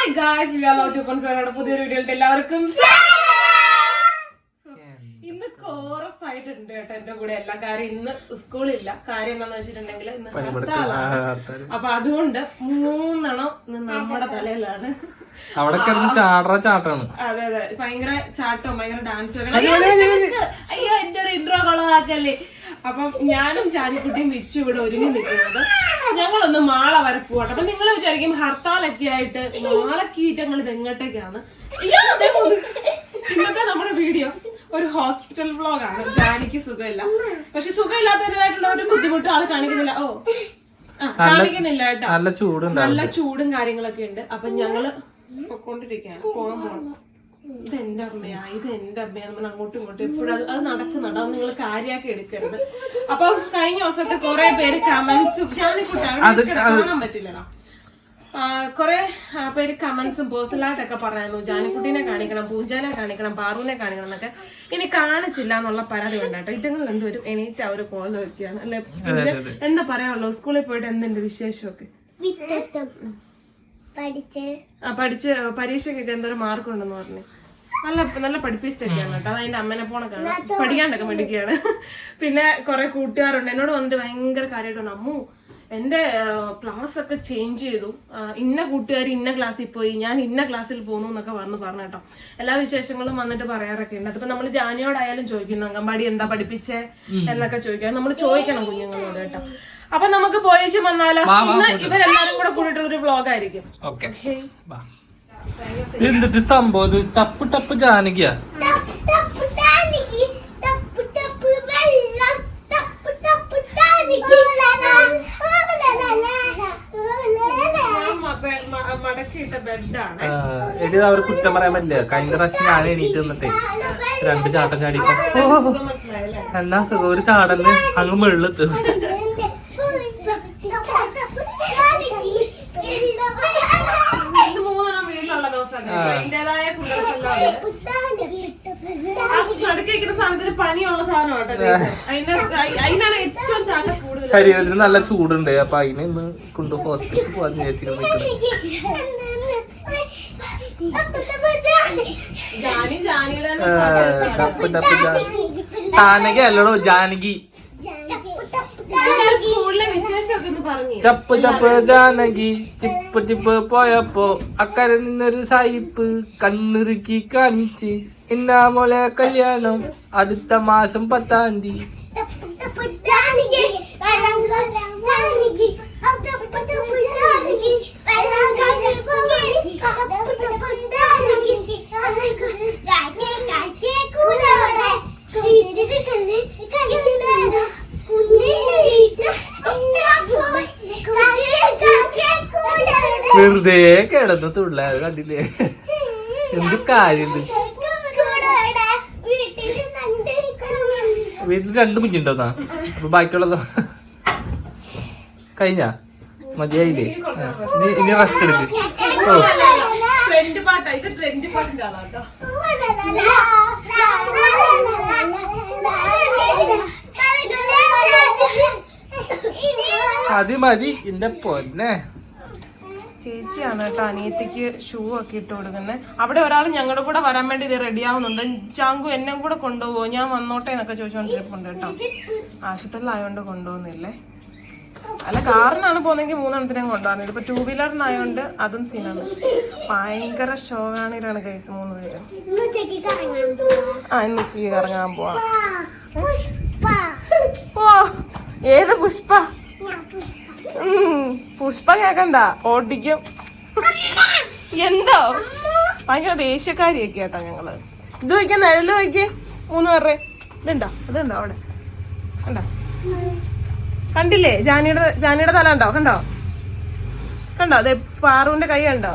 Hi guys വ്യാലോട്ട് പുതിയൊരു വീഡിയോയിലേക്ക് എല്ലാവർക്കും ഇന്ന് കോറസ് ആയിട്ടുണ്ട് കേട്ടോ എന്റെ കൂടെ. എല്ലാം കാര്യം ഇന്ന് സ്കൂളില്ല. കാര്യം എന്താന്ന് വെച്ചിട്ടുണ്ടെങ്കിൽ ഇന്ന് ഹർത്താലാണ്. അപ്പൊ അതുകൊണ്ട് മൂന്നെണ്ണം ഇന്ന് നമ്മുടെ തലയിലാണ്. അവിടെ കിടന്ന് ചാടറ ചാട്ടാണ്. അതെ അതെ. ഭയങ്കര ചാട്ടവും ഭയങ്കര ഡാൻസും അയ്യോ എന്റെ ഒരു ഇൻട്രോ കൊളവാക്കല്ലേ? അപ്പം ഞാനും ചാനിക്കുട്ടിയും വിച്ചു ഇവിടെ ഒരുങ്ങി നിൽക്കുന്നത്. ഞങ്ങളൊന്ന് മാള വരെ പോകട്ടെ. അപ്പൊ നിങ്ങൾ വിചാരിക്കും ഹർത്താലൊക്കെ ആയിട്ട് മാളക്കീറ്റങ്ങൾ ഇത് എങ്ങോട്ടേക്കാണ്. ഇന്നത്തെ നമ്മുടെ വീഡിയോ ഒരു ഹോസ്പിറ്റൽ വ്ളോഗാണ്. ജാനിക്ക് സുഖമില്ല. പക്ഷെ സുഖമില്ലാത്തതായിട്ടുള്ള ഒരു ബുദ്ധിമുട്ട് ആൾ കാണിക്കുന്നില്ല. ഓ. കാണിക്കുന്നില്ല കേട്ടോ. നല്ല ചൂടും കാര്യങ്ങളൊക്കെ ഉണ്ട്. അപ്പൊ ഞങ്ങൾ പൊക്കോണ്ടിരിക്കാണ്. പോകാൻ പോകണം ഇത് എന്റെ അമ്മയാ ഇത് എന്റെ അമ്മയാ നമ്മൾ അങ്ങോട്ടും ഇങ്ങോട്ടും എപ്പോഴും അത് നടക്കുന്നുണ്ട്. അത് നിങ്ങൾ കാര്യമാക്കി എടുക്കരുത്. അപ്പൊ കഴിഞ്ഞ ദിവസത്തെ കുറെ പേര് കമന്റ്സും കാണാൻ പറ്റില്ലടാ. കുറെ പേര് കമന്റ്സും പേഴ്സണലായിട്ടൊക്കെ പറയുന്നു ജാനിക്കുട്ടീനെ കാണിക്കണം പൂജാനെ കാണിക്കണം പാറുവിനെ കാണിക്കണം എന്നൊക്കെ. ഇനി കാണിച്ചില്ല എന്നുള്ള പരാതി ഉണ്ടാട്ടോ ഇതങ്ങൾ രണ്ടുപേരും എണീറ്റ് അവർ ഒരു കോലം വെക്കുകയാണ്. അല്ലെ എന്താ പറയാനുള്ളൂ? സ്കൂളിൽ പോയിട്ട് എന്തുണ്ട് വിശേഷമൊക്കെ? പഠിച്ച്. ആ പഠിച്ച് പരീക്ഷയ്ക്കൊക്കെ എന്തൊരു മാർക്ക് ഉണ്ടെന്ന് പറഞ്ഞു. നല്ല നല്ല പഠിപ്പിച്ചിട്ടൊക്കെയാണ് കേട്ടോ. അത് അതിന്റെ അമ്മനെ പോണക്കാണ് പഠിക്കാണ്ടൊക്കെ പഠിക്കുകയാണ്. പിന്നെ കുറെ കൂട്ടുകാരുണ്ട്. എന്നോട് വന്നിട്ട് ഭയങ്കര കാര്യമായിട്ടുണ്ട്. അമ്മു എന്റെ ക്ലാസ് ഒക്കെ ചേഞ്ച് ചെയ്തു. ഇന്ന കൂട്ടുകാർ ഇന്ന ക്ലാസ്സിൽ പോയി. ഞാൻ ഇന്ന ക്ലാസ്സിൽ പോകുന്നു എന്നൊക്കെ വന്ന് പറഞ്ഞു കേട്ടോ. എല്ലാ വിശേഷങ്ങളും വന്നിട്ട് പറയാറൊക്കെ ഉണ്ട്. അതിപ്പോ നമ്മൾ ജാനിയോടായാലും ചോദിക്കുന്നു. അങ്കമ്പാടി എന്താ പഠിപ്പിച്ചേ എന്നൊക്കെ ചോദിക്കാം. നമ്മൾ ചോദിക്കണം കുഞ്ഞുങ്ങളോട് കേട്ടോ. അപ്പൊ നമുക്ക് പോയേശം വന്നാലോ? ഇന്ന് ഇവരെല്ലാരും കൂടെ കൂടിയിട്ടുള്ള ഒരു വ്ളോഗ് ആയിരിക്കും എന്നിട്ട് സംഭവം? ഇത് ടപ്പ് ടപ്പ് ജാനകിയാ? എടി അവർ കുറ്റം പറയാൻ പറ്റില്ല. കഴിഞ്ഞ പ്രാവശ്യം ഞാൻ എണീറ്റ് നിന്നിട്ടേ രണ്ട് ചാട്ടം ചാടിയപ്പോ. എന്നാ സുഖം ഒരു ചാടൽ അങ്ങ് വെള്ളത്ത് ഇത് മൂന്നെണ്ണം വീട്ടിലുള്ള ദിവസമല്ലേ അതിന്റേതായ കുണ്ടറക്കെല്ലാം ആ നടുക്കിരിക്കുന്ന സാധനത്തിന് പനിയുള്ള സാധനം കേട്ടോ ഇത്. അതിന്റെ അയി- അതിനാണ് ഏറ്റവും ചാട്ട കൂടുതൽ ശരീരത്തിന് നല്ല ചൂടുണ്ട്. അപ്പൊ അതിനെ ഇന്ന് കൊണ്ട് ഹോസ്പിറ്റലിൽ പോവാൻ വിചാരിച്ചിരുന്നു ജാനകി അല്ലടോ ജാനകി ഇതൊക്കെ സ്കൂളിലെ വിശേഷമൊക്കെ ഒന്ന് പറഞ്ഞു ചപ്പ് ചപ്പ് ജാനകി ചിപ്പ് ചിപ്പ് പോയപ്പോ അക്കരെ നിന്നൊരു സായിപ്പ് കണ്ണുറുക്കി കാണിച്ച് എന്നാ മോളെ കല്യാണം? അടുത്ത മാസം പത്താം തീയതി. വെറുതെ കിടന്ന് തുള്ള അത് കണ്ടില്ലേ? എന്ത് കാര്യം വീട്ടിൽ രണ്ട് കുഞ്ഞുണ്ടോന്നാ അപ്പൊ ബാക്കിയുള്ളതോ? കഴിഞ്ഞ? മതിയായില്ലേ? ഇനി ഇനി റെസ്റ്റ് എടുക്ക്. ഓ. ട്രെൻഡ് പാട്ടാ ഇത് ട്രെൻഡ് പാട്ടിന്റെ ആളാ കേട്ടോ മതി. എന്റെ പൊന്നെ. ചേച്ചിയാണ് കേട്ടോ അനിയത്തിക്ക് ഷൂ ഒക്കെ ഇട്ട് കൊടുക്കുന്നത് അവിടെ ഒരാൾ ഞങ്ങളുടെ കൂടെ വരാൻ വേണ്ടി ഇത് റെഡി ആവുന്നുണ്ട്. ചാങ്കു എന്നെ കൂടെ കൊണ്ടുപോകുമോ ഞാൻ വന്നോട്ടെ എന്നൊക്കെ ചോദിച്ചോണ്ടിരിപ്പുണ്ട് കേട്ടോ. ആശുപത്രിയിലായോണ്ട് കൊണ്ടുപോകുന്നില്ലേ അല്ല കാറിനാണ് പോകുന്നെങ്കിൽ മൂന്നെണ്ണത്തിനും കൊണ്ടുപോകുന്നത് ഇതിപ്പോ ടൂ വീലറിനായോണ്ട് അതും സീനാണ് ഭയങ്കര ഷോകാണിലാണ് കേസ് മൂന്ന് പേരും. ആ ഇന്ന് ഉച്ചയ്ക്ക് കറങ്ങാൻ പോവാ. ഓ ഏത് പുഷ്പ? പുഷ്പ കേക്കണ്ട. ഓടിക്കും. എന്തോ? ഭയങ്കര ദേഷ്യക്കാരിയൊക്കെ കേട്ടോ ഞങ്ങൾ. ഇത് വയ്ക്ക നിഴൽ വയ്ക്ക്. മൂന്ന് പേരുടെ. ഇതുണ്ടോ? അതുണ്ടോ അവിടെ? കണ്ടോ? കണ്ടില്ലേ? ജാനിയുടെ ജാനിയുടെ തല ഉണ്ടോ കണ്ടോ? കണ്ടോ? അതെ പാറുവിന്റെ കൈ അതാ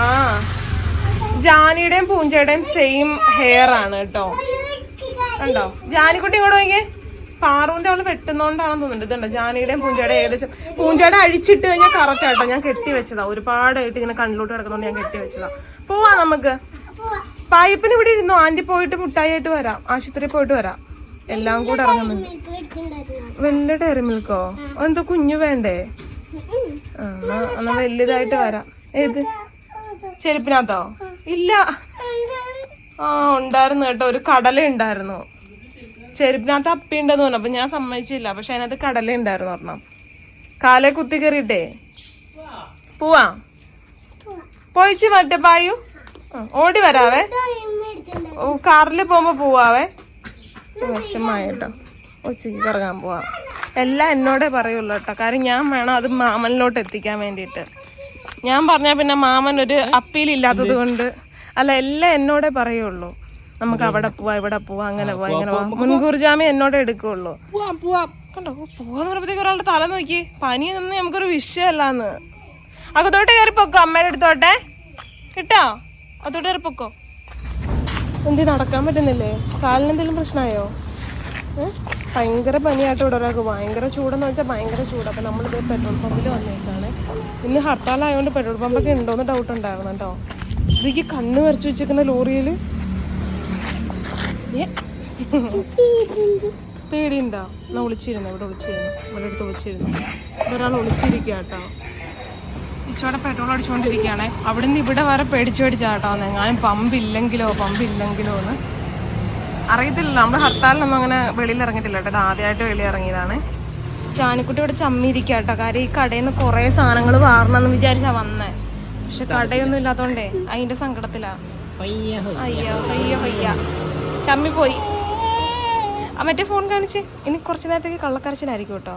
ആ. ജാനിയുടെയും പൂഞ്ചയുടെയും സെയിം ഹെയർ ആണ് കേട്ടോ കണ്ടോ? ജാനിക്കുട്ടി ഇങ്ങോട്ട് നോക്കിയേ പാറുവിന്റെ അവൾ വെട്ടുന്നോണ്ടാണെന്ന് തോന്നുന്നുണ്ട്. ഇതുണ്ട്? ജാനിയുടെയും പൂഞ്ചയുടെയും ഏകദേശം പൂഞ്ചയുടെ അഴിച്ചിട്ട് കഴിഞ്ഞാൽ കറക്റ്റ് ആട്ടോ. ഞാൻ കെട്ടി വെച്ചതാ. ഒരുപാടായിട്ട് ഇങ്ങനെ കണ്ണിലോട്ട് കിടക്കുന്നോണ്ട് ഞാൻ കെട്ടി വെച്ചതാ. പോവാ നമുക്ക്. പായപ്പിന് ഇവിടെ ഇരുന്നു? ആന്റി പോയിട്ട് മുട്ടായി ആയിട്ട് വരാം. ആശുപത്രിയിൽ പോയിട്ട് വരാം. എല്ലാം കൂടെ ഇറങ്ങുന്നുണ്ട് വലിയ ഡയറി മിൽക്കോ? എന്തോ കുഞ്ഞു വേണ്ടേ? എന്നാ എന്നാ വലുതായിട്ട് വരാം. ഏത്? ചെരുപ്പിനകത്തോ? ഇല്ല. ആ ഉണ്ടായിരുന്നു കേട്ടോ. ഒരു കടല ഉണ്ടായിരുന്നു. ചെരുപ്പിനകത്ത് അപ്പി ഉണ്ടെന്ന് പറഞ്ഞു. അപ്പൊ ഞാൻ സമ്മതിച്ചില്ല. പക്ഷെ അതിനകത്ത് കടല ഉണ്ടായിരുന്നു പറഞ്ഞു കാലെ കുത്തി കയറിയിട്ടേ? പോവാ? പോയിച്ച് മറ്റേ പായു. ഓടി വരാവേ. ഓ കാറിൽ പോകുമ്പോ പോവാവേ. വിഷമായിട്ടോ. ഉച്ചയ്ക്ക് കറങ്ങാൻ പോവാം. എല്ലാം എന്നോടേ പറയുള്ളൂ കേട്ടോ. കാര്യം ഞാൻ വേണം അത് മാമനിലോട്ട് എത്തിക്കാൻ വേണ്ടിയിട്ട്. ഞാൻ പറഞ്ഞാൽ പിന്നെ മാമൻ ഒരു അപ്പീൽ ഇല്ലാത്തത് കൊണ്ട്. അല്ല എല്ലാം എന്നോടേ പറയുള്ളൂ. നമുക്ക് അവിടെ പോവാ ഇവിടെ പോവാ അങ്ങനെ പോവാ ഇങ്ങനെ പോവാ മുൻകൂർ ജാമ്യം എന്നോട് എടുക്കുള്ളൂ. പോവാം പോവാം. കണ്ടോ? പോവാന്ന് പറയുമ്പോഴത്തേക്ക് ഒരാളുടെ തല നോക്കി. പനി നിന്ന് നമുക്കൊരു വിഷയമല്ലാന്ന്. അകത്തോട്ട് കയറി പൊക്കോ അമ്മയുടെ അടുത്തോട്ടെ? കിട്ടോ? അതോട്ട് കയറി പൊക്കോ. എന്തി നടക്കാൻ പറ്റുന്നില്ലേ? കാലിന് എന്തെങ്കിലും പ്രശ്നമായോ? ഭയങ്കര പനിയായിട്ട് ഇവിടെ ഒരാൾക്ക്. ഭയങ്കര ചൂടെന്ന് വെച്ചാൽ ഭയങ്കര ചൂട്. അപ്പം നമ്മളിത് പെട്രോൾ പമ്പിൽ വന്നേക്കാണ്. ഇന്ന് ഹർത്താലായതുകൊണ്ട് പെട്രോൾ പമ്പൊക്കെ ഉണ്ടോന്ന് ഡൗട്ട് ഉണ്ടായിരുന്നു കേട്ടോ. ഇതിക്ക് കണ്ണ് വരച്ച് വെച്ചേക്കുന്ന ലോറിയിൽ പേടിയുണ്ടോ? എന്നാ ഒളിച്ചിരുന്നു ഇവിടെ ഒളിച്ചിരുന്നു ഇവിടെ അടുത്ത് ഒളിച്ചിരുന്നു ഒരാൾ ഒളിച്ചിരിക്കുക കേട്ടോ. ഇച്ചോടെ പെട്രോൾ അടിച്ചുകൊണ്ടിരിക്കുകയാണേ അവിടെ നിന്ന് ഇവിടെ വരെ പേടിച്ച് പേടിച്ചാട്ടോ എങ്ങാനും പമ്പ് ഇല്ലെങ്കിലോ പമ്പ് ഇല്ലെങ്കിലോ എന്ന്. അറിയത്തില്ല നമ്മൾ ഹർത്താലിനൊന്നും അങ്ങനെ വെളിയിൽ ഇറങ്ങിയിട്ടില്ല കേട്ടോ. ഇത് ആദ്യമായിട്ട് വെളിയിൽ ഇറങ്ങിയതാണ്. ജാനിക്കുട്ടി ഇവിടെ ചമ്മിയിരിക്കുക കേട്ടോ. കാര്യം ഈ കടയിൽ നിന്ന് കുറേ സാധനങ്ങൾ വാറണമെന്ന് വിചാരിച്ചാ വന്നേ. പക്ഷെ കടയൊന്നും ഇല്ലാത്തോണ്ടേ അതിന്റെ സങ്കടത്തിലാ. അയ്യോ അയ്യോ അയ്യ ചമ്മി പോയി. ആ മറ്റേ ഫോൺ കാണിച്ച്. ഇനി കുറച്ച് നേരത്തേക്ക് കള്ളക്കരച്ചിലായിരിക്കും കേട്ടോ.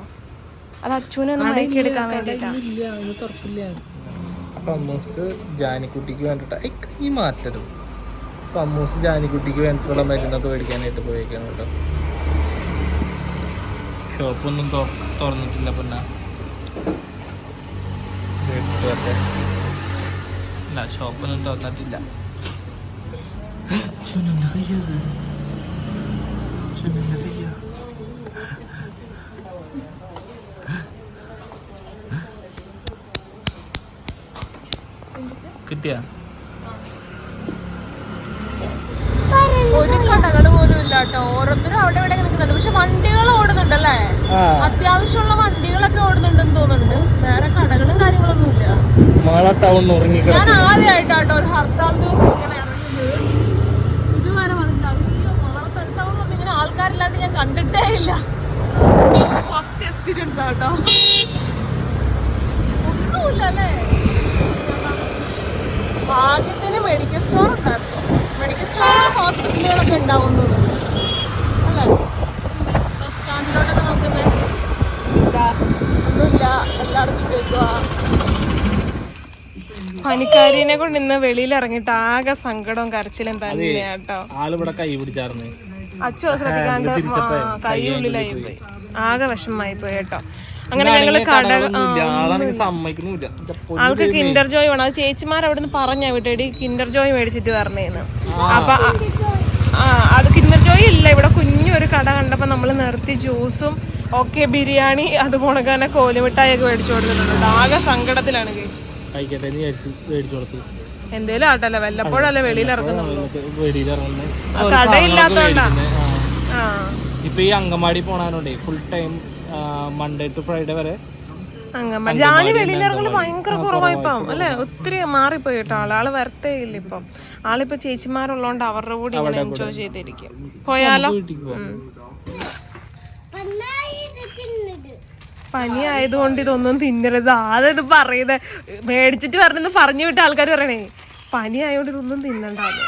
അത് അച്ഛനെ ഒന്ന് മയക്കി എടുക്കാൻ വേണ്ടിട്ടാ ഇല്ല. ഒന്ന് തുറക്കില്ല. ജാനിക്കുട്ടിക്ക് വേണ്ടിട്ട്. കൈ മാറ്റരുത്. പമ്മൂസ് ജാനിക്കുട്ടിക്ക് വേണ്ടിയിട്ടുള്ള മരുന്നൊക്കെ മേടിക്കാനായിട്ട് പോയേക്കാണ് കേട്ടോ. ഷോപ്പൊന്നും തുറന്നിട്ടില്ല പിന്നെ. ഷോപ്പൊന്നും വരട്ടെ. ഇല്ല ഷോപ്പൊന്നും തുറന്നിട്ടില്ല അച്ഛനെന്നെ കയ്യാ. അച്ഛനെന്നെ കയ്യാ. കിട്ടിയ ഒരു കടകൾ പോലും ഇല്ല കേട്ടോ ഓരോരുത്തരും അവിടെ ഇവിടെ നിൽക്കുന്നുണ്ട്. പക്ഷെ വണ്ടികൾ ഓടുന്നുണ്ടല്ലേ? അത്യാവശ്യമുള്ള വണ്ടികളൊക്കെ ഓടുന്നുണ്ടെന്ന് തോന്നുന്നുണ്ട്. വേറെ കടകളും കാര്യങ്ങളൊന്നും ഇല്ല ഞാൻ ആദ്യമായിട്ടാട്ടോ ഒരു ഹർത്താൽ ദിവസം ഇങ്ങനെ ഇറങ്ങുന്നത് ഇതുവരെ വന്നിട്ടില്ല അയ്യോ മാളത്തെടുത്താവുമ്പോ ഇങ്ങനെ ആൾക്കാരില്ലാണ്ട് ഞാൻ ഇല്ല. ഫസ്റ്റ് എക്സ്പീരിയൻസ് ആട്ടോ. ഒന്നുമില്ല അല്ലേ ഭാഗ്യത്തിന് മെഡിക്കൽ സ്റ്റോർ ഉണ്ടായിരുന്നു. മെഡിക്കൽ സ്റ്റോർ ഹോസ്പിറ്റലുകളൊക്കെ ഉണ്ടാവുന്നത് അല്ലേ? ബസ് സ്റ്റാൻഡിലോട്ടൊക്കെ നോക്കുന്നേ. ഇല്ല ഒന്നുമില്ല. എല്ലാവരും ചുറ്റുക പനിക്കാരിനെ കൊണ്ട് ഇന്ന് വെളിയിൽ ഇറങ്ങിയിട്ട് ആകെ സങ്കടവും കരച്ചിലും തന്നെയാട്ടോ. ഇവിടെ കൈ പിടിച്ചാർന്ന്. അച്ചു ശ്രദ്ധിക്കാണ്ട് കൈയുള്ളിലായി പോയി. ആകെ വിഷമമായി പോയി കേട്ടോ അങ്ങനെ ഞങ്ങൾ കട ആൾക്ക് കിൻഡർ ജോയ് വേണം. അത് ചേച്ചിമാർ അവിടെ നിന്ന് പറഞ്ഞ വീട്ടേടി കിൻഡർ ജോയ് മേടിച്ചിട്ട് പറഞ്ഞേന്ന് അപ്പൊ അത് കിൻഡർ ജോയ് ഇല്ല. ഇവിടെ കുഞ്ഞൊരു കട കണ്ടപ്പോ നമ്മൾ നിർത്തി ജ്യൂസും ഒക്കെ ബിരിയാണി അത് പോണക്കാനെ കോലുമിഠായി ഒക്കെ മേടിച്ചു കൊടുത്തിട്ടുണ്ട്. ആകെ സങ്കടത്തിലാണ് കഴിക്കട്ടെ മേടിച്ചു കൊടുത്തു. എന്തേലും ആട്ടല്ല? വല്ലപ്പോഴല്ലേ വെളിയിൽ ഇറങ്ങുന്നുള്ളൂ. കടയില്ലാത്തോണ്ടാ ആ ഇപ്പൊ ഈ അങ്കമാടി പോണാനുണ്ടേ full time Monday to Friday വരെ അങ്ങനെ ജാനി വെളിയിലിറങ്ങൽ ഭയങ്കര കുറവായിപ്പം. അല്ലെ? ഒത്തിരി മാറിപ്പോയി കേട്ടോ ആൾ ആൾ വരത്തേ ഇല്ല ഇപ്പം. ആളിപ്പോ ചേച്ചിമാരുള്ളോണ്ട് അവരുടെ കൂടി ഇങ്ങനെ എൻജോയ് ചെയ്തിരിക്കും. പോയാലോ. പനി ആയതുകൊണ്ട് ഇതൊന്നും തിന്നരുത്. ആദ്യം ഇത് പറയുന്നത് മേടിച്ചിട്ട് വരണമെന്ന് പറഞ്ഞു വിട്ട ആൾക്കാർ പറയണേ. പനി ആയതുകൊണ്ട് ഇതൊന്നും തിന്നണ്ടാവും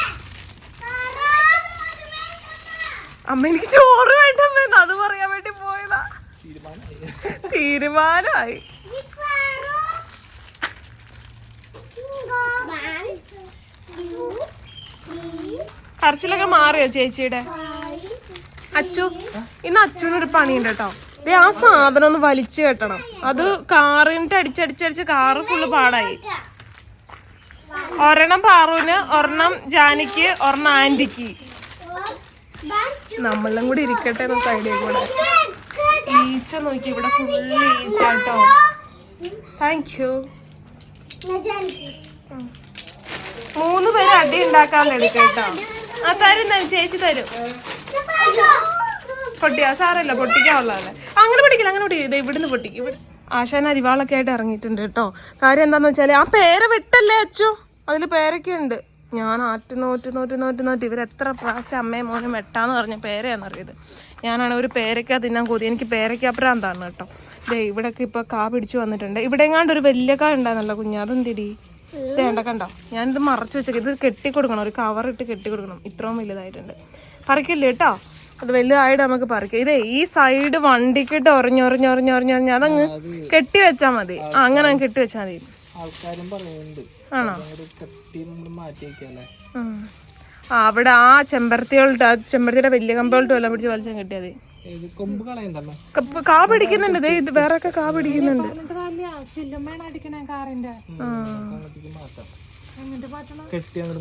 അമ്മ എനിക്ക് ചോറ് വേണ്ടമ്മ അത് പറയാൻ വേണ്ടി പോയതാ. തീരുമാനമായി. കരച്ചിലൊക്കെ മാറിയോ ചേച്ചിയുടെ? അച്ചു ഇന്ന് അച്ചുവിനൊരു പണിയുണ്ട് കേട്ടോ. ദേ ആ സാധനം ഒന്ന് വലിച്ചു കെട്ടണം. അത് കാറിന്റെ അടിച്ചടിച്ചടിച്ച് കാറ് ഫുള്ള് പാടായി. ഒരെണ്ണം പാറുവിന് ഒരെണ്ണം ജാനിക്ക് ഒരെണ്ണം ആന്റിക്ക്. നമ്മളും കൂടി ഇരിക്കട്ടെ സൈഡിൽ കൂടെ. ഈച്ച നോക്കി ഇവിടെ ഫുള്ള് ഈച്ച കേട്ടോ താങ്ക് യു മൂന്ന് പേര് അടി ഉണ്ടാക്കാൻ എടുക്കട്ടോ. ആ തരും തരും ചേച്ചി തരും. പൊട്ടിയാ? സാറല്ല പൊട്ടിക്കാനുള്ളതല്ലേ അങ്ങനെ പൊട്ടിക്കില്ല അങ്ങനെ പൊട്ടിക്കില്ല ഇവിടുന്ന് പൊട്ടിക്കും ഇവിടെ ആശാൻ അരിവാളൊക്കെ ആയിട്ട് ഇറങ്ങിയിട്ടുണ്ട് കേട്ടോ. കാര്യം എന്താന്ന് വെച്ചാൽ ആ പേര് വെട്ടല്ലേ അച്ചു? അതിൽ പേരൊക്കെ ഉണ്ട് ഞാൻ ആറ്റ് നോറ്റ് നോറ്റ് നോറ്റ് നോറ്റ് ഇവരെത്ര പ്രാവശ്യം അമ്മയും മോനും വെട്ടാന്ന് പറഞ്ഞ പേരയാണെന്നറിയത് ഞാനാണ് ഒരു പേരയ്ക്ക തിന്നാൻ കൊതി എനിക്ക് പേരയ്ക്ക പ്രാന്താണ് കേട്ടോ. ദേ ഇവിടെയൊക്കെ ഇപ്പൊ കാ പിടിച്ചു വന്നിട്ടുണ്ട്. ഇവിടെ എങ്ങാണ്ട് ഒരു വലിയ കാ ഉണ്ടായിരുന്നല്ലോ കുഞ്ഞ്. അതെന്തിടി? വേണ്ട കണ്ടോ ഞാനിത് മറച്ചു വെച്ചേക്ക്. ഇത് കെട്ടി കൊടുക്കണം ഒരു കവർ ഇട്ട് കെട്ടി കൊടുക്കണം ഇത്രയും വലുതായിട്ടുണ്ട്. പറിക്കില്ല കേട്ടോ? അത് വലുതായിട്ട് നമുക്ക് പറിക്കാം. ഇതേ ഈ സൈഡ് വണ്ടിക്കിട്ട് ഒറഞ്ഞൊറഞ്ഞൊറഞ്ഞൊറഞ്ഞൊറഞ്ഞ് അതങ്ങ് കെട്ടി വെച്ചാ മതി. ആ അങ്ങനെ കെട്ടി വെച്ചാ മതി. ആൾക്കാരും പറയുന്നുണ്ട്. ആണോ? അങ്ങോട്ട് കെട്ടി നമ്മൾ മാറ്റി വെക്കല്ലേ ഉം. ആ അവിടെ ആ ചെമ്പരത്തിയോൾട്ട് ആ ചെമ്പരത്തിയുടെ വലിയ കമ്പോൾട്ട് വല്ലതും പിടിച്ച് വലിച്ചാൽ കിട്ടിയത് കൊമ്പ് കളയണ്ടല്ലോ കാ പിടിക്കുന്നുണ്ട്. ദേ ഇത് വേറെ ഒക്കെ കാ പിടിക്കുന്നുണ്ട്.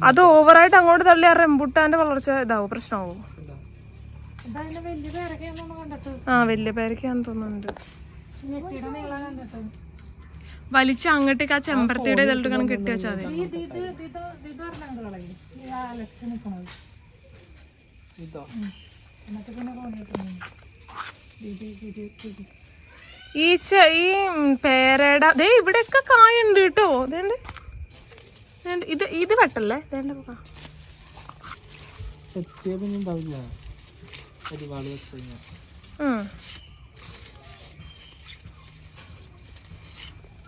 അത് ഓവറായിട്ട് അങ്ങോട്ട് തള്ളി ആ റെമ്പുട്ടാന്റെ വളർച്ച ഇതാവും പ്രശ്നമാവും. ആ വലിയ പേരക്കാന്ന് തോന്നുന്നുണ്ട്. വലിച്ച അങ്ങോട്ടേക്ക് ആ ചെമ്പരത്തിയുടെ ഇതെല്ലാം കണക്ക് കെട്ടി വെച്ചാൽ ഈ ഈ പേരയുടെ ദേ ഇവിടെയൊക്കെ കായുണ്ട് കേട്ടോ അതേണ്ട് ഇത് ഇത് വെട്ടല്ലേ ദേണ്ട കാ. സെറ്റിയ പിന്നെ ഉണ്ടാവില്ല ഒരുപാട് വെച്ച് കഴിഞ്ഞാൽ ഉം.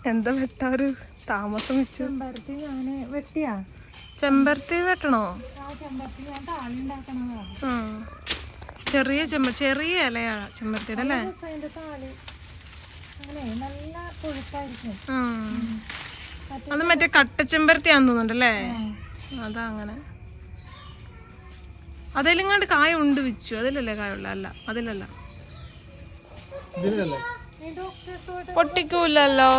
എന്താ വെട്ടാ ഒരു താമസം വെച്ചു. ചെമ്പരത്തി വെട്ടണോ? ഉം. ചെറിയ ചെമ്പ ചെറിയ ഇലയാ ചെമ്പരത്തിയുടെ അല്ലേ. അത് മറ്റേ കട്ടച്ചെമ്പരത്തിയാന്ന് തോന്നുന്നുണ്ടല്ലേ അതാ അങ്ങനെ. അതിലെങ്ങാണ്ട് കായ ഉണ്ട് വെച്ചു. അതിലല്ലേ കായുള്ള അല്ല അതിലല്ല. പൊട്ടിക്കൂലല്ലോ.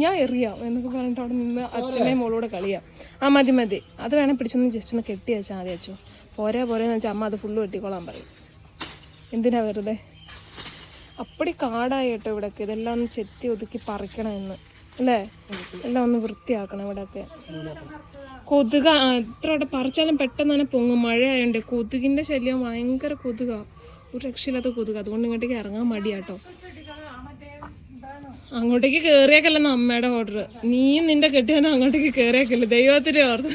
ഞാൻ എറിയാം എന്നൊക്കെ പറഞ്ഞിട്ട് അവിടെ നിന്ന് അച്ഛനെയും മോളോട് കളിയാം. ആ മതി മതി. അത് വേണം പിടിച്ചൊന്ന് ജസ്റ്റ് ഒന്ന് കെട്ടി വെച്ചാൽ ആദ്യം അച്ഛോ. പോരാ പോരാന്ന് വെച്ചാൽ അമ്മ അത് ഫുള്ള് വെട്ടിക്കോളാൻ പറയും. എന്തിനാ വെറുതെ? അപ്പടി കാടായി കേട്ടോ ഇവിടെയൊക്കെ ഇതെല്ലാം ഒന്ന് ചെത്തി ഒതുക്കി പറിക്കണം എന്ന് അല്ലേ? എല്ലാം ഒന്ന് വൃത്തിയാക്കണം ഇവിടെയൊക്കെ കൊതുക എത്ര അവിടെ പറിച്ചാലും പെട്ടെന്ന് തന്നെ പൊങ്ങും. മഴ ആയതുകൊണ്ട് കൊതുകിന്റെ ശല്യം ഭയങ്കര കൊതുക. ഒരു രക്ഷയില്ലാത്ത കൊതുക. അതുകൊണ്ട് ഇങ്ങോട്ടേക്ക് ഇറങ്ങാൻ മടിയാട്ടോ. അങ്ങോട്ടേക്ക് കേറിയേക്കല്ലെന്ന് അമ്മയുടെ ഓർഡർ നീയും നിന്റെ കെട്ടിയാനും അങ്ങോട്ടേക്ക് കേറിയേക്കല്ല? ദൈവത്തിന്റെ ഓർഡർ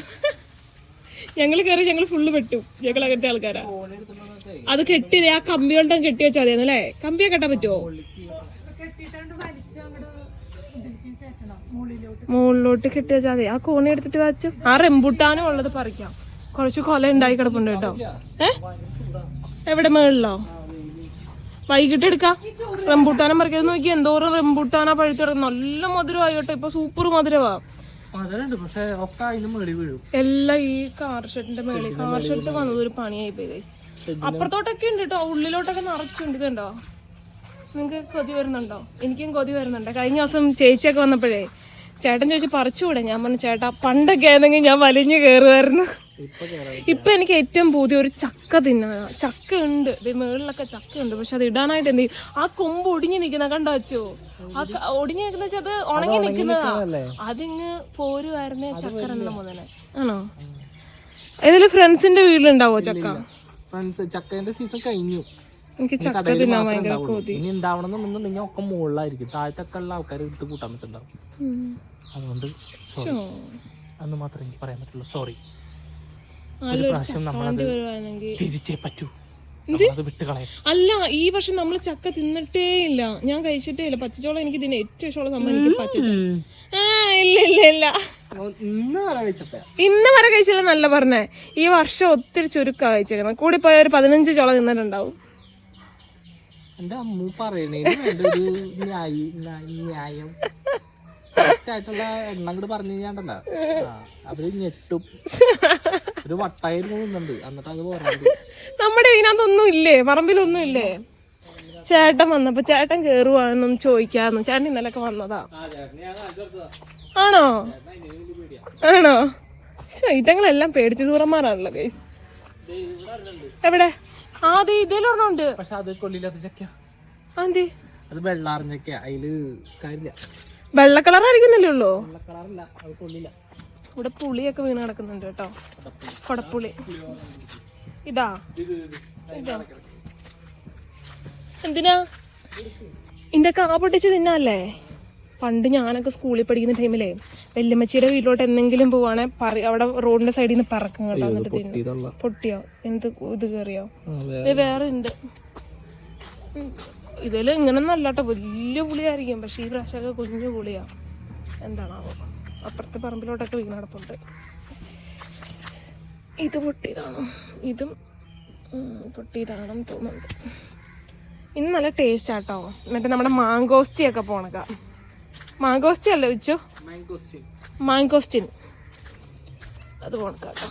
ഞങ്ങൾ കയറി ഞങ്ങൾ ഫുള്ള് പെട്ടു. ഞങ്ങൾ കെട്ടിയ ആൾക്കാരാ. അത് കെട്ടിയത് ആ കമ്പിയോണ്ടം കെട്ടി വെച്ചാൽ മതിയെന്നല്ലേ കമ്പിയെ കെട്ടാൻ പറ്റുമോ മുകളിലോട്ട് കെട്ടി വെച്ചാൽ മതി. ആ കോണി എടുത്തിട്ട് വെച്ചു ആ റെമ്പുട്ടാനും ഉള്ളത് പറിക്കാം. കുറച്ച് കൊല ഉണ്ടായി കിടപ്പുണ്ട് കേട്ടോ. ഏ? എവിടെ മേളിലോ വൈകിട്ട് എടുക്കാം. റംബൂട്ടാനം പറിക്കുന്നത് നോക്കി എന്തോരം റംബൂട്ടാനാ പഴുത്ത് കിടക്കുന്നു. നല്ല മധുരമായി കേട്ടോ ഇപ്പൊ സൂപ്പർ മധുരമാ എല്ലാം ഈ കാർ ഷെഡിന്റെ മേളിൽ. കാർ ഷെഡ് വന്നത് ഒരു പണിയായി പോയി. അപ്പുറത്തോട്ടൊക്കെ ഉണ്ട് കേട്ടോ ഉള്ളിലോട്ടൊക്കെ നിറച്ചുണ്ട് ഇതുണ്ടോ നിങ്ങക്ക് കൊതി വരുന്നുണ്ടോ? എനിക്കും കൊതി വരുന്നുണ്ട്. കഴിഞ്ഞ ദിവസം ചേച്ചിയൊക്കെ വന്നപ്പോഴേ ചേട്ടൻ ചോദിച്ചു പറിച്ചുകൂടെ? ഞാൻ പറഞ്ഞു ചേട്ടാ പണ്ടൊക്കെ ആയിരുന്നെങ്കിൽ ഞാൻ വലിഞ്ഞു കയറുമായിരുന്നു ഇപ്പൊ എനിക്ക് ഏറ്റവും പുതിയ ഒരു ചക്ക തിന്നാ ചക്ക ഉണ്ട് ദേ മേളിലൊക്കെ ചക്ക ഉണ്ട് പക്ഷെ അത് ഇടാനായിട്ട് എന്ത് ചെയ്യും? ആ കൊമ്പ് ഒടിഞ്ഞു നിക്കുന്ന കണ്ടോ അച്ചോ? ആ ഒടിഞ്ഞു നിക്കുന്ന വെച്ചാൽ അത് ഉണങ്ങി നിക്കുന്നതാ അതിങ്ങ് പോരുമായിരുന്നേ ചക്ക രണ്ടെണ്ണം മുതലേ. ആണോ? ഏതെങ്കിലും ഫ്രണ്ട്സിന്റെ വീട്ടിലുണ്ടാവോ ചക്ക? ഫ്രണ്ട്സ് ചക്കേന്റെ സീസൺ കഴിഞ്ഞു. എനിക്ക് ചക്ക കടയിൽ തിന്നാൻ മാത്രമേ ഭയങ്കര കൊതി. ഇനി ഉണ്ടാവണമെന്നുണ്ടെങ്കിൽ ഒക്കെ മുകളിലായിരിക്കും. താഴത്തൊക്കെ ഉള്ള ആൾക്കാർ എടുത്ത് കൂട്ടാൻ വെച്ചിട്ടുണ്ടാവും. അതുകൊണ്ട്. അന്ന് മാത്രമേ എനിക്ക് പറയാൻ പറ്റുള്ളൂ. സോറി ഒരു പ്രാവശ്യം നമ്മളത് തിരിച്ചേ പറ്റൂ. അല്ല ഈ വർഷം നമ്മൾ ചക്ക തിന്നിട്ടേ ഇല്ല. ഞാൻ കഴിച്ചിട്ടേ ഇല്ല. പച്ചച്ചോളം എനിക്ക് ഇതിന് ഏറ്റവും ഇഷ്ടമുള്ള സംഭവം എനിക്ക് പച്ചച്ചോളം. ആ ഇല്ല ഇല്ല ഇല്ല. ഇന്ന് വരെ കഴിച്ചില്ല നല്ല പറഞ്ഞേ. ഈ വർഷം ഒത്തിരി ചുരുക്കാ കഴിച്ചേക്കുന്നത് കൂടി പോയ ഒരു പതിനഞ്ച് ചോള തിന്നിട്ടുണ്ടാവും. എന്റെ അമ്മു പറയണേ? ന്യായി Correct ആയിട്ടുള്ള എണ്ണം കൂടെ പറഞ്ഞു കഴിഞ്ഞാണ്ടല്ലോ. അവർ ഞെട്ടും. ഒരു നിന്നുണ്ട് എന്നിട്ട് അത് പറഞ്ഞത് നമ്മുടെ ഇതിനകത്തൊന്നും ഇല്ലേ? പറമ്പിലൊന്നും ഇല്ലേ? ചേട്ടൻ വന്നപ്പോ ചേട്ടൻ കേറുവാണെന്നും ചോദിക്കാന്നു. ചേട്ടൻ ഇന്നലൊക്കെ വന്നതാ. ആണോ? ആണോ? ഇതങ്ങളെല്ലാം പേടിച്ചു ദൂരന്മാരാണല്ലോ ഗൈസ് എവിടെ? ആ ഇതിലൊരെണ്ണുണ്ട് പക്ഷെ അത് കൊള്ളില്ലാത്ത ചക്ക. ആന്തി അത് വെള്ളാറിഞ്ഞൊക്കെ അതിൽ കാര്യമില്ല. വെള്ള കളറായിരിക്കുന്നില്ലേ ഉള്ളൂ? കളറല്ല. അത് കൊള്ളില്ല. ഇവിടെ പുളിയൊക്കെ വീണ് കിടക്കുന്നുണ്ട് കേട്ടോ. കൊടപ്പുളി. ഇതാ. ഇതാ. എന്തിനാ? ഇന്റെ കാ പൊട്ടിച്ച് തിന്നല്ലേ? പണ്ട് ഞാനൊക്കെ സ്കൂളിൽ പഠിക്കുന്ന ടൈമിലേ വല്യമ്മച്ചിയുടെ വീട്ടിലോട്ട് എന്തെങ്കിലും പോവാണെ പറ അവിടെ റോഡിന്റെ സൈഡിൽ നിന്ന് പറക്കും കേട്ടോ എന്നിട്ട് തിന്നു. പൊട്ടിയോ? എന്ത് ഇത് കയറിയോ? ഇത് വേറെ ഉണ്ട്. ഉം. ഇതിൽ ഇങ്ങനൊന്നും അല്ലാട്ടോ വലിയ പുളിയായിരിക്കും. പക്ഷെ ഈ പ്രാവശ്യമൊക്കെ കുഞ്ഞു പുളിയാ. എന്താണാവോ? അപ്പുറത്തെ പറമ്പിലോട്ടൊക്കെ വീണ് കിടപ്പുണ്ട്. ഇത് പൊട്ടിയതാണോ? ഇതും പൊട്ടിയതാണെന്ന് തോന്നുന്നുണ്ട്. ഇന്ന് നല്ല ടേസ്റ്റ് ആട്ടോ. മറ്റേ നമ്മുടെ മാങ്കോസ്റ്റി ഒക്കെ പോണക്ക മാങ്കോസ്റ്റി അല്ലേ വെച്ചു. മാങ്കോസ്റ്റിൻ. അത് പോണക്കാട്ടോ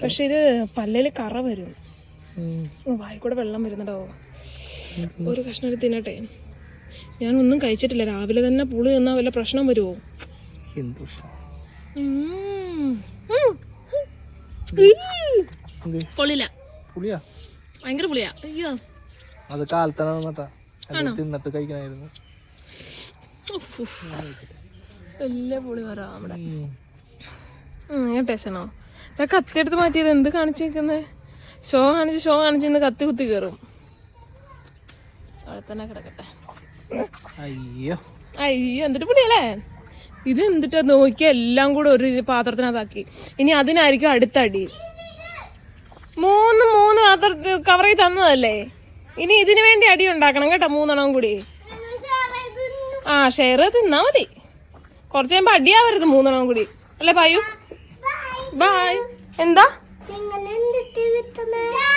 പക്ഷെ ഇത് പല്ലിൽ കറ വരും. ഉം. ഓ, വായിൽ കൂടെ വെള്ളം വരുന്നുണ്ടോ? ഒരു കഷ്ണം എടുത്ത് ഒന്നും കഴിച്ചിട്ടില്ല. രാവിലെ തന്നെ പുളി തിന്നാ വല്ല പ്രശ്നം വരുമോ? പൊളില്ല പുളിയാ? ഭയങ്കര പുളിയാ. അയ്യോ. അത് കാലത്താണ് വന്നിട്ടാ അത് തിന്നിട്ട് കഴിക്കണായിരുന്നു. വലിയ പുളി വരാം നമ്മുടെ ഉം. ടേഷനോ ഞാൻ കത്തി എടുത്ത് മാറ്റിയത് എന്ത് കാണിച്ചേക്കുന്നേ? ഷോ കാണിച്ച് ഷോ കാണിച്ച് ഇന്ന് കത്തി കുത്തി കയറും അവിടെ തന്നെ കിടക്കട്ടെ. അയ്യോ. അയ്യോ എന്തിട്ട് പുള്ളിയല്ലേ? ഇത് എന്തിട്ട് നോക്കി എല്ലാം കൂടെ ഒരു പാത്രത്തിനകത്താക്കി. ഇനി അതിനായിരിക്കും അടുത്തടി. മൂന്ന് മൂന്ന് പാത്ര കവറിൽ തന്നതല്ലേ? ഇനി ഇതിനു വേണ്ടി അടി ഉണ്ടാക്കണം കേട്ടോ മൂന്നെണ്ണം കൂടി. ആ ഷെയർ തിന്നാ മതി. കുറച്ച് കഴിയുമ്പോ അടിയാവരുത് മൂന്നെണ്ണം കൂടി. അല്ലേ പായു? ബായ് എന്താ?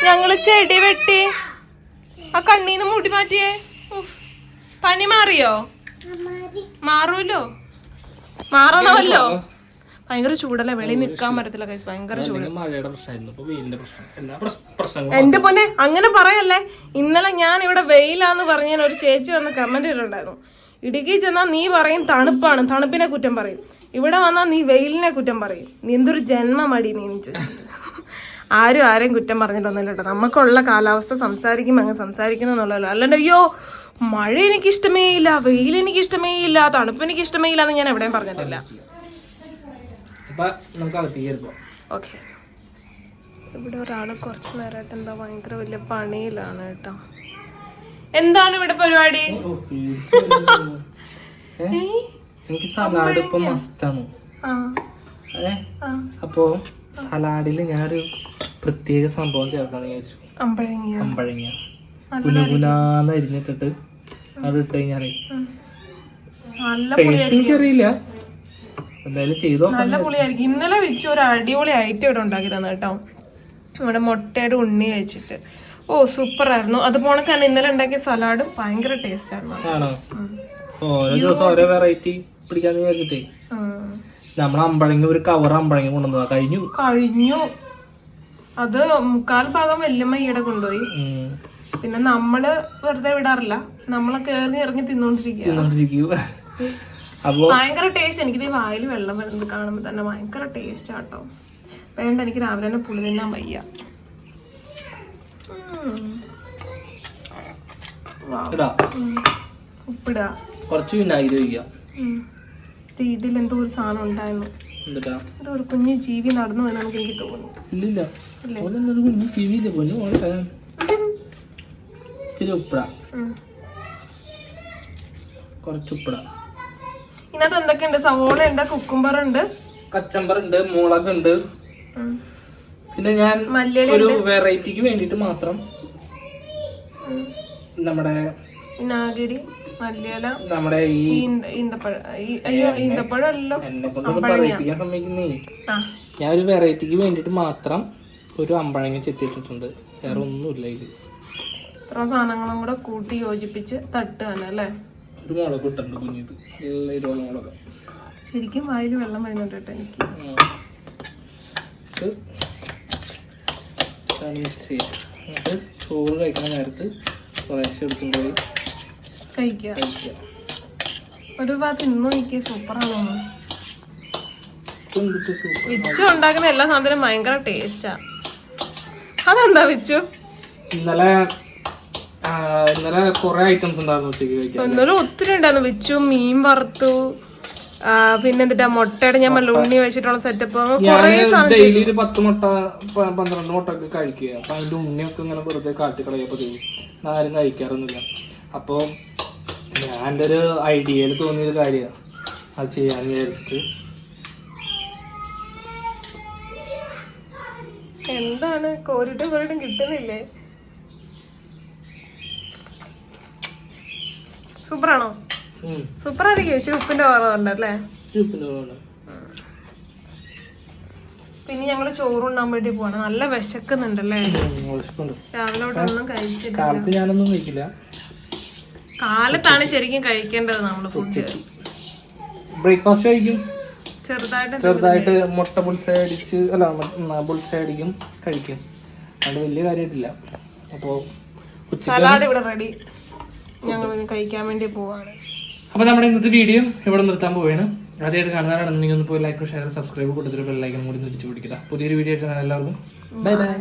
ഞങ്ങൾ ചെടി വെട്ടി. ആ കണ്ണീന്ന് മൂട്ടി മാറ്റിയേ. പനി മാറിയോ? മാറൂലോ? മാറണമല്ലോ. ഭയങ്കര ചൂടല്ലേ? വെളി നിക്കാൻ പറ്റത്തില്ല കൈസ് ഭയങ്കര ചൂട്. എന്റെ പൊന്നെ അങ്ങനെ പറയല്ലേ. ഇന്നലെ ഞാൻ ഇവിടെ വെയിലാന്ന് പറഞ്ഞ ഒരു ചേച്ചി വന്ന് കമന്റ് ഇട്ടിട്ടുണ്ടായിരുന്നു ഇടുക്കി ചെന്നാ നീ പറയും തണുപ്പാണ്. തണുപ്പിനെ കുറ്റം പറയും. ഇവിടെ വന്നാ നീ വെയിലിനെ കുറ്റം പറയും. നീ എന്തൊരു ജന്മമടി നീ ആരും ആരെയും കുറ്റം പറഞ്ഞിട്ടൊന്നുമില്ല കേട്ടോ. നമുക്കുള്ള കാലാവസ്ഥ സംസാരിക്കുമ്പോ അങ്ങ് സംസാരിക്കുന്നു എന്നുള്ളതല്ലോ. അല്ലാണ്ട് അയ്യോ മഴ എനിക്ക് ഇഷ്ടമേ ഇല്ല വെയിൽ എനിക്ക് ഇഷ്ടമേ ഇല്ല തണുപ്പ് എനിക്ക് ഇഷ്ടമേ ഇല്ല എന്ന് ഞാൻ എവിടെയും പറഞ്ഞിട്ടില്ല ഓക്കെ. ഇവിടെ ഒരാൾ കുറച്ച് നേരമായിട്ട് എന്താ ഭയങ്കര വലിയ പണിയിലാണ് കേട്ടോ. എന്താണ് ഇവിടെ പരിപാടി? എനിക്ക് സലാഡ് ഇപ്പൊ മസ്റ്റാണ് അപ്പോ സലാഡിൽ ഞാനൊരു പ്രത്യേക സംഭവം ചേർക്കാന്ന് വിചാരിച്ചു. അമ്പഴങ്ങ. അമ്പഴങ്ങ. പുനഗുലാന്ന് അരിഞ്ഞിട്ടിട്ട് അത് ഇട്ട് കഴിഞ്ഞാലേ നല്ല ടേസ്റ്റ് എനിക്കറിയില്ല. എന്തായാലും ചെയ്തോ? നല്ല പുളിയായിരിക്കും. ഇന്നലെ വെച്ച് ഒരു അടിപൊളി ഐറ്റം ഇവിടെ ഉണ്ടാക്കി തന്നെ കേട്ടോ. നമ്മുടെ മുട്ടയുടെ ഉണ്ണി വെച്ചിട്ട്. ഓ സൂപ്പർ ആയിരുന്നു. അത് പോണക്ക് തന്നെ ഇന്നലെ ഉണ്ടാക്കിയ സലാഡും ഭയങ്കര ടേസ്റ്റ് ആയിരുന്നു. ഓരോ ദിവസം ഓരോ വെറൈറ്റി പിടിക്കാന്ന് വിചാരിച്ചിട്ടേ. നമ്മൾ അമ്പഴങ്ങ ഒരു കവർ അമ്പഴങ്ങ കൊണ്ടുവന്നതാ. കഴിഞ്ഞു. കഴിഞ്ഞു. അത് മുക്കാൽ ഭാഗം വല്യമ്മ ഈടെ കൊണ്ടുപോയി. പിന്നെ നമ്മൾ വെറുതെ വിടാറില്ല. നമ്മളെ കയറി ഇറങ്ങി തിന്നോണ്ടിരിക്കുക. ഭയങ്കര ടേസ്റ്റ് എനിക്കിത് വായിൽ വെള്ളം വരുന്നത് കാണുമ്പോൾ തന്നെ ഭയങ്കര ടേസ്റ്റ് ആട്ടോ. വേണ്ട എനിക്ക് രാവിലെ തന്നെ പുളി തിന്നാൻ വയ്യ. ഉം. വാ. ഇടാ. ഉം. ഉപ്പിടുക കുറച്ച് വിനാഗിരി ഒഴിക്കാം ഇതിൽ എന്തോ ഒരു സാധനം ഉണ്ടായിരുന്നു. എന്തോ ഒരു കുഞ്ഞു ജീവി നടന്നു എന്നാണ് എനിക്ക് തോന്നുന്നു. ഒരു ഓലൊന്നും കുഞ്ഞു ജീവിയില്ല. പൊന്നു ഇച്ചിരി ഉപ്പിട. കുറച്ച് ഉപ്പിട. ഇതിനകത്ത് എന്തൊക്കെയുണ്ട്? സവോള ഉണ്ട് കുക്കുംബർ ഉണ്ട്. കച്ചമ്പർ ഉണ്ട് മുളക് ഉണ്ട്. പിന്നെ ഞാൻ ഒരു വെറൈറ്റിക്ക് വേണ്ടിട്ട് മാത്രം. നമ്മുടെ വിനാഗിരി മല്ലിയില നമ്മുടെ ഈ ഞാൻ ഒരു വെറൈറ്റിക്ക് വേണ്ടിട്ട് മാത്രം ഒരു അമ്പഴങ്ങ ചെത്തിയിട്ടിട്ടുണ്ട്. വേറെ ഒന്നുമില്ല ഇത്. ഇത്ര സാധനങ്ങളും കൂടെ കൂട്ടി യോജിപ്പിച്ച് തട്ടുകയാണ് അല്ലേ? ഒരു മുളക് ഇട്ടുണ്ട് കുഞ്ഞിത്. നല്ല ഇരുള്ള മുളക്. ശരിക്കും വായിൽ വെള്ളം വരുന്നുണ്ട് കേട്ടോ എനിക്ക്. ഉം. ഇത് മിക്സ് ചെയ്യാം. എന്നിട്ട് ചോറ് കഴിക്കുന്ന നേരത്ത് കുറേശ്ശെ എടുത്തും പോയി കഴിക്കുക. കഴിക്കുക. ഒരു ഭാഗത്ത് ഇന്നും എനിക്ക് സൂപ്പറാണോ വിച്ചു ഉണ്ടാക്കുന്ന എല്ലാ സാധനവും ഭയങ്കര ടേസ്റ്റാ അതെന്താ വിച്ചു? ഇന്നലെ ഇന്നലെ കുറെ ഐറ്റംസ് ഉണ്ടായിരുന്നു ഉച്ചയ്ക്ക് കഴിക്കാൻ. എന്നാലും ഒത്തിരി ഉണ്ടായിരുന്നു. വെച്ചു മീൻ വറുത്തു പിന്നെ എന്തിട്ടാ മുട്ടയുടെ ഞാൻ പറഞ്ഞില്ലേ, ഉണ്ണി വെച്ചിട്ടുള്ള സെറ്റപ്പ് ഡെയിലി ഒരു പത്ത് മുട്ട പന്ത്രണ്ട് മുട്ട ഒക്കെ കഴിക്കുക. അപ്പൊ അതിന്റെ ഉണ്ണിയൊക്കെ ഇങ്ങനെ വെറുതെ കാട്ടി കളയപ്പോ ആരും കഴിക്കാറൊന്നുമില്ല. അപ്പൊ ഞാൻ എന്റെ ഒരു ഐഡിയയിൽ തോന്നിയൊരു കാര്യമാണ് അത് ചെയ്യാന്ന് വിചാരിച്ചിട്ട്. എന്താണ്? കോരിട്ട് കോരിട്ടും കിട്ടുന്നില്ലേ? സൂപ്പറാണോ. സൂപ്പർ ആയിരിക്കും ഇച്ചിരി ഉപ്പിന്റെ കുറവുണ്ടല്ലേ അല്ലേ. പിന്നെ ഞങ്ങൾ ചോറുണ്ണാൻ വേണ്ടി പോവാണ്. നല്ല വിശക്കുന്നുണ്ടല്ലേ? രാവിലെ കഴിച്ചില്ല കാലത്ത് ഞാനൊന്നും കഴിക്കില്ല. കാലത്താണ് ശരിക്കും കഴിക്കേണ്ടത് നമ്മൾ ഫുഡ് ബ്രേക്ക്ഫാസ്റ്റ് കഴിക്കും. ചെറുതായിട്ട് ചെറുതായിട്ട് മുട്ട ബുൾസൈ അടിച്ച് അല്ല ബുൾസൈ അടിക്കും കഴിക്കും. അത് വലിയ കാര്യമായിട്ടില്ല അപ്പോൾ സലാഡ് ഇവിടെ റെഡി ഞങ്ങൾ കഴിക്കാൻ വേണ്ടി പോവാണ്. അപ്പോൾ നമ്മുടെ ഇന്നത്തെ വീഡിയോ ഇവിടെ നിർത്താൻ പോവുകയാണ് ആദ്യമായിട്ട് കാണുന്നവരാണെന്നുണ്ടെങ്കിൽ ഒന്ന് പോയി ലൈക്ക് ഷെയർ സബ്സ്ക്രൈബ് കൊടുത്തിട്ട് ബെല്ലൈക്കും കൂടി തിരിച്ചു പിടിക്കുക. പുതിയൊരു വീഡിയോ ആയിട്ട് എല്ലാവർക്കും ബൈ ബൈ